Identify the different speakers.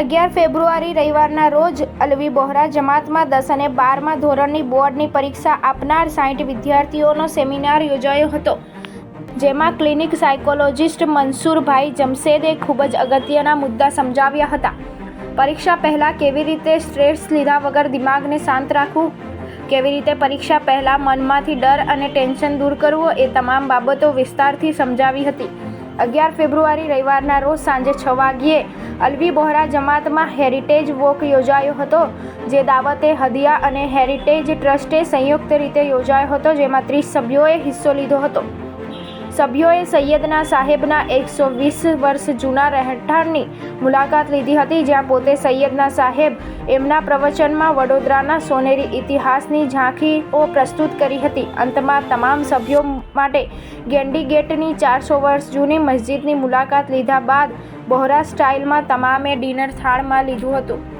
Speaker 1: અગિયાર ફેબ્રુઆરી રવિવારના રોજ અલવી બોહરા જમાતમાં દસ અને બારમાં ધોરણની બોર્ડની પરીક્ષા આપનાર સાઠ વિદ્યાર્થીઓનો સેમિનાર યોજાયો હતો, જેમાં ક્લિનિક સાયકોલોજિસ્ટ મનસુરભાઈ જમશેદે ખૂબ જ અગત્યના મુદ્દા સમજાવ્યા હતા. પરીક્ષા પહેલાં કેવી રીતે સ્ટ્રેસ લીધા વગર દિમાગને શાંત રાખવું? કેવી રીતે પરીક્ષા પહેલાં મનમાંથી ડર અને ટેન્શન દૂર કરવું એ તમામ બાબતો વિસ્તારથી સમજાવી હતી. અગિયાર ફેબ્રુઆરી રવિવારના રોજ સાંજે છ વાગ્યે અલવી બોહરા જમાતમાં હેરિટેજ વોક યોજાયો હતો, જે દાવતે હદિયા અને હેરિટેજ ટ્રસ્ટે સંયુક્ત રીતે યોજાયો હતો, જેમાં ત્રીસ સભ્યોએ હિસ્સો લીધો હતો. સભ્યોએ સૈયદના સાહેબના એકસો વીસ વર્ષ જૂના રહેઠાણની મુલાકાત લીધી હતી, જ્યાં પોતે સૈયદના સાહેબ એમના પ્રવચનમાં વડોદરાના સોનેરી ઇતિહાસની ઝાંખીઓ પ્રસ્તુત કરી હતી. અંતમાં તમામ સભ્યો માટે ગેન્ડી ગેટની ચારસો વર્ષ જૂની મસ્જિદની મુલાકાત લીધા બાદ બોહરા સ્ટાઇલમાં તમામે ડિનર થાળમાં લીધું હતું.